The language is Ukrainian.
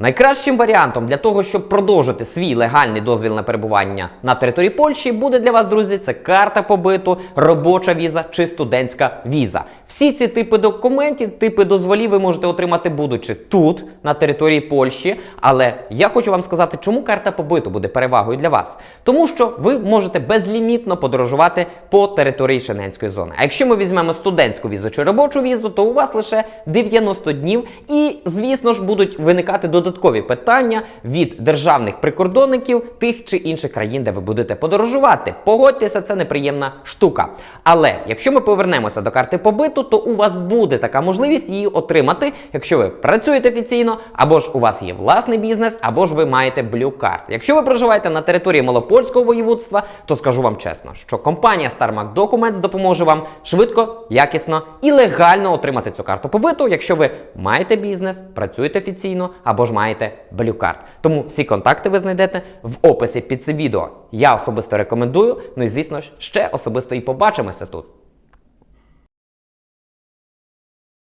Найкращим варіантом для того, щоб продовжити свій легальний дозвіл на перебування на території Польщі, буде для вас, друзі, це карта побиту, робоча віза чи студентська віза. Всі ці типи документів, типи дозволів ви можете отримати, будучи тут, на території Польщі. Але я хочу вам сказати, чому карта побиту буде перевагою для вас. Тому що ви можете безлімітно подорожувати по території Шенгенської зони. А якщо ми візьмемо студентську візу чи робочу візу, то у вас лише 90 днів, і, звісно ж, будуть виникати додаткові питання від державних прикордонників тих чи інших країн, де ви будете подорожувати. Погодьтеся, це неприємна штука. Але якщо ми повернемося до карти побиту, то у вас буде така можливість її отримати, якщо ви працюєте офіційно, або ж у вас є власний бізнес, або ж ви маєте блю карт. Якщо ви проживаєте на території Малопольського воєводства, то скажу вам чесно, що компанія StarMac Documents допоможе вам швидко, якісно і легально отримати цю карту побиту, якщо ви маєте бізнес, працюєте офіційно або ж маєте блю карт. Тому всі контакти ви знайдете в описі під цим відео. Я особисто рекомендую. Ну і звісно ж, ще особисто і побачимося тут.